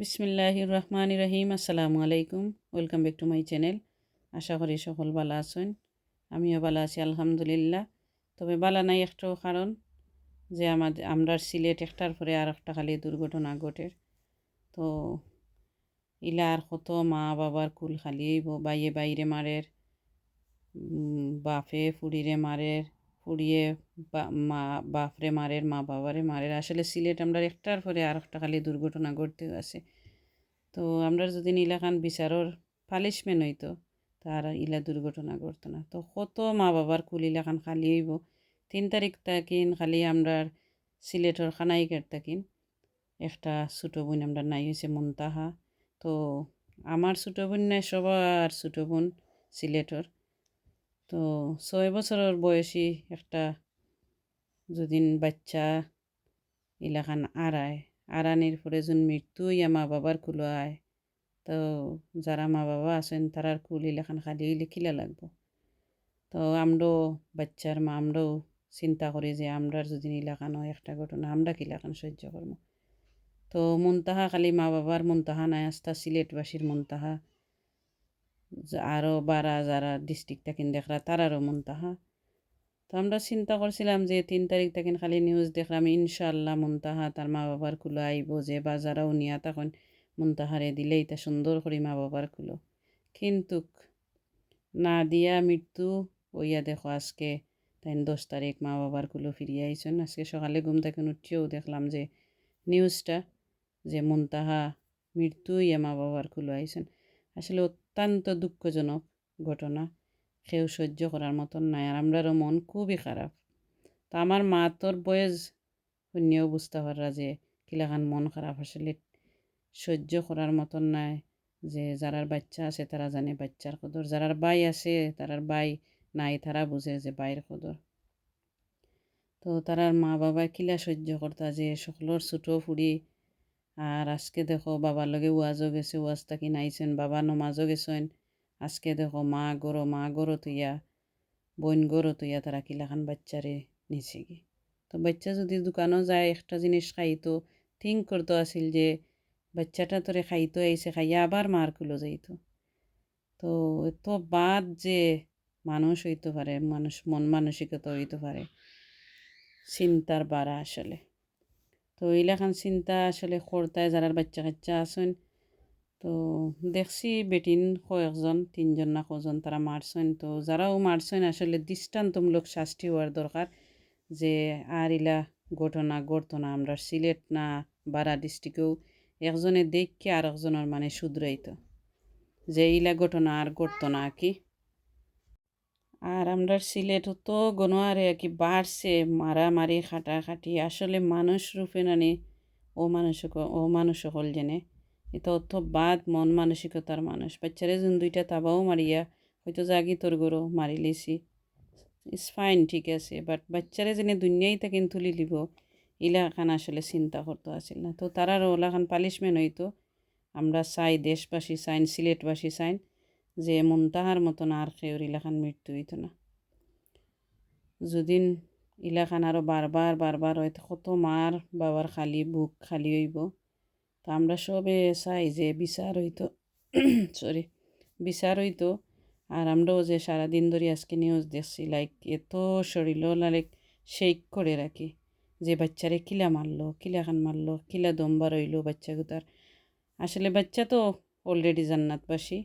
বিসমিল্লাহির রহমান রহিম। আসসালামু আলাইকুম। Welcome back to my channel. আশা করি সকল ভালো আছেন। আমিও ভালো আছি, আলহামদুলিল্লাহ। তবে বালা নাই একটাও কারণ যে আমাদের আমরা সিলেট একটার পরে আর একটা খালি দুর্ঘটনা ঘটে। তো ইলা আর কত মা বাবার কুল খালি বাইয়ে বাইরে মারের বাপে ফুড়িরে মারের ফুড়িয়ে মা, বাপরে, মারের মা, বাবারে, মারের। আসলে সিলেট আমরা একটার পরে আর একটা খালি দুর্ঘটনা ঘটতে আছে। তো আমরা যদি ইলাকান বিচারর পালিশমেন্ট হইতো তার ইলা দুর্ঘটনা ঘটতো না। তো কত মা বাবার কুল ইলাকান খালি হইব। তিন তারিখ তাকিন খালি আমরা সিলেটর খানাইকের তাকিন। একটা ছোটো বোন আমরা নাই হয়েছে মন্তাহা। তো আমার ছোটো বোন নাই, সবার ছোটো বোন সিলেটর। তো ছয় বছরের বয়সী একটা যদিন বাচ্চা ইলাখান আড়ায়, আড়ানির পরে যোন মৃত্যু ইয়া মা বাবার কুলো আয়, তো যারা মা বাবা আছেন তারার কুল ইলাখান খালি হইলে খিলা লাগবো। তো আমরাও বাচ্চার মা, আমরাও চিন্তা করি যে আমরার যদি ইলাকানো একটা ঘটনা আমরা কিলাখান সহ্য করব। তো মন্তাহা খালি মা বাবার মন্তাহা নাই আস্তা সিলেটবাসীর মন্তাহা। আরও বারা যারা ডিস্ট্রিক্ট থাকেন দেখরা, তারারও মন্তাহা তো আমরা চিন্তা করছিলাম যে তিন তারিখ থাকেন খালি নিউজ দেখলাম ইনশাল্লাহ মন্তাহা তার মা বাবার কুলো আইব যে বা যারা উনিয়া তখন মন্তাহারে দিলে এটা সুন্দর করে মা বাবার কুলো। কিন্তু না দিয়া মৃত্যু ওইয়া দেখো আজকে তাই দশ তারিখ মা বাবার কুলো ফিরিয়ে আইসন আজকে সকালে ঘুম থেকে উঠিয়েও দেখলাম যে নিউজটা যে মন্তাহা মৃত্যু ইয়া মা বাবার কুলো আইসেন আসলে অত্যন্ত দুঃখজনক ঘটনা। কেউ সহ্য করার মতন নাই আর আমরারও মন খুবই খারাপ। তো আমার মা তোর বয়স শূন্যও বুঝতে পারা যে কিলাখান মন খারাপ। আসলে সহ্য করার মতন নাই যে যারার বাচ্চা আছে তারা জানে বাচ্চার কদর। যারার বাই আছে তারার বাই নাই তারা বুঝে যে বাইর কদর। তো তারার মা বাবা কিলা সহ্য করতা যে সকলের ছোটো ফুড়ি আর আজকে দেখো বাবার লগে ওয়াজও গেছে ওয়াজ থাকি নাইছেন, বাবা নমাজও গেছেন। আজকে দেখো মা গরো মা গরো তুইয়া, বোন গরো তুইয়া তারা কিলাখান বাচ্চারে নিছে কি তো বাচ্চা যদি দোকানও যায়, একটা জিনিস খাইতো থিঙ্ক করতো আছিল যে বাচ্চাটা তোরে খাইতো আইসে খাইয়া আবার মার কুলো যাইতো। তো এত বাদ যে মানুষ হইতে পারে, মানুষ মন মানসিকতা হইতে পারে, চিন্তার বাড়া আসলে। তো এইলাখান চিন্তা আসলে করতায় যারা বাচ্চা কাচ্চা আছেন, তো দেখছি বেটিন কয়েকজন, তিনজন না কজন তারা মারছেন। তো যারাও মারছেন, আসলে দৃষ্টান্তমূলক শাস্তি হওয়ার দরকার যে আর ইলা ঘটনা ঘটতো না, আমরা সিলেট না বারা ডিস্ট্রিক্টেও একজনে দেখকে আর একজনের মানে শুধরাইতো যে ইলা ঘটনা আর ঘটতো না কি। আর আমরা সিলেট তো গনোয়ারে কি বাড়ছে, মারামারি, খাটাখাটি। আসলে মানুষ রূপে নানি ও মানুষ ও মানুষ হল জেনে। এটা অত বাদ, মন মানসিকতার মানুষ। বাচ্চারে যোন দুইটা তাবাও মারিয়া, হয়তো জাগি তোর গরো মারি লিছি ইটস ফাইন ঠিক আছে। বাট বাচ্চারে যেনে দুনিয়াই তাকে তুলি লিব। ইলাখান আসলে চিন্তা করতে আসিল না। তো তারার ওলাখান পালিশমেন্ট হইতো। আমরা চাই দেশবাসী চাইন, সিলেটবাসী চাইন। যে মুনতাহার মতন আর খেউর ইলাখান মৃত্যু হইতো না। যদিন ইলাখান আরও বারবার বারবার হয়তো কত মার বাবার খালি বুক খালি হইব, তো আমরা সবে চাই যে বিচার হইতো সরি বিচার হইতো। আর আমরাও যে সারাদিন ধরে আজকে নিউজ দেখছি লাইক এত শরীর লাইক শেক করে রাখি। যে বাচ্চারে কিলা মারলো কিলাখান মারলো, কিলা দমবার রইল বাচ্চাগুতার আসলে বাচ্চা তো অলরেডি জান্নাতবাসী।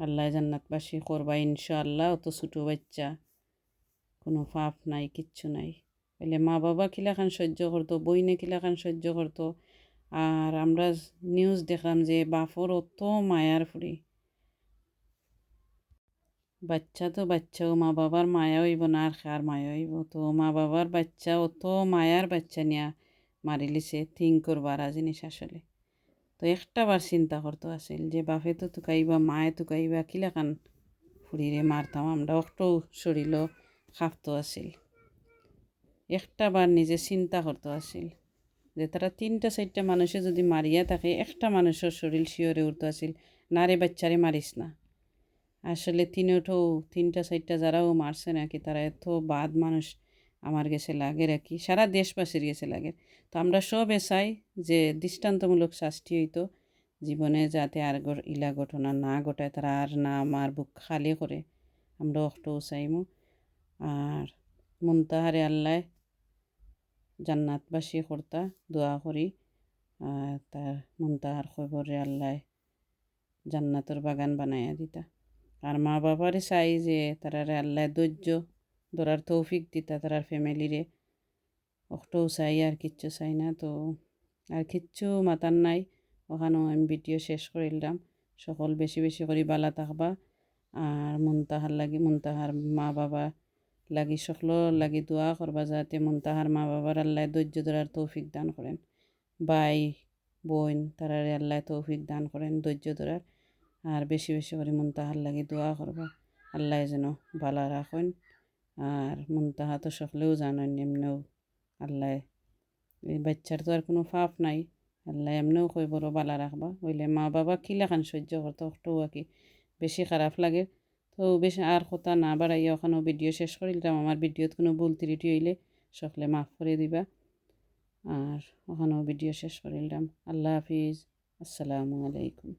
আল্লাহ জান্নাতবাসী করবা ইনশাআল্লাহ, অত ছোটো বাচ্চা। কোনো পাপ নাই, কিচ্ছু নাই। বলে, মা বাবা কিলাখান সহ্য করতো, বইনে কিলাখান সহ্য করতো। আর আমরা নিউজ দেখলাম যে বাফর অত মায়ার ফুরি বাচ্চা তো বাচ্চাও মা বাবার মায়া হইব না, আর খার মায়া হইব? তো মা বাবার বাচ্চা অত মায়ার বাচ্চা নিয়া মারিলিছে থিঙ্ক করবার জিনিস আসলে। তো একটা বার চিন্তা করতে আসিল যে, বাপে তো তুকাইবা মায়ে তুকাইবা কিলাকান ফুরিরে মারতাম আমরা অক্টও শরীর খাপতো আসিল একটা বার নিজে চিন্তা করতে আসিল যে, তারা তিনটা, চারটা মানুষে যদি মারিয়া থাকে, একটা মানুষের শরীর শিওরে উঠতে আসিল না রে বাচ্চারে মারিস না। আসলে তিনটাও, তিনটা, চারটা যারাও মারছে নাকি, তারা এত বাদ মানুষ। আমার গেছে লাগে রাখি সারা দেশবাসীর গেছে লাগে। তো আমরা সবে চাই যে দৃষ্টান্তমূলক শাস্তি হইতো জীবনে যাতে আর ইলা ঘটনা না ঘটায়, তারা আর না আমার বুক খালি করে, আমরা অক্টো চাইমু আর মুনতাহারে আল্লাহ জান্নাতবাসী কর্তা, দোয়া করি। আর তার মুনতাহার খবরে আল্লাহ জান্নাতর বাগান বানাইয়া দিতা। আর মা বাবারে চাই যে তারারে আল্লাহ ধৈর্য ধরার তৌফিক দিতা তারার ফ্যামিলিরে অক্টও চাই আর কিচ্ছু চাই না তো আর কিচ্ছু মাতার নাই ওখানেও আমি ভিডিও শেষ করিলাম সকল বেশি বেশি করে বালা থাকবা আর মুনতাহার লাগি মুনতাহার মা বাবা লাগি সকল লাগি দোয়া করবা যাতে মুনতাহার মা বাবার আল্লাহ ধৈর্য ধরার তৌফিক দান করেন ভাই বোন তারারে আল্লাহ তৌফিক দান করেন ধৈর্য ধরার আর বেশি বেশি করে মুনতাহার লাগি দোয়া করবা আল্লাহ যেন ভালো রাখেন আর মুনতাহা তো সকলেও জানেন, এমনিও আল্লাহ এই বাচ্চার তো আর কোনো ফাপ নাই। আল্লাহ এমনিও কই বড় বালা রাখবা। হইলে মা বাবা কিলাখান সহ্য করতে? একটু কি বেশি খারাপ লাগে। তো বেশি আর কথা না বাড়াইয়া ওখানেও ভিডিও শেষ করিলাম। আমার ভিডিওত কোনো ভুল ত্রুটি হইলে সকলে মাফ করে দিবা। আর ওখানেও ভিডিও শেষ করিলাম। আল্লাহ হাফিজ। আসসালামু আলাইকুম।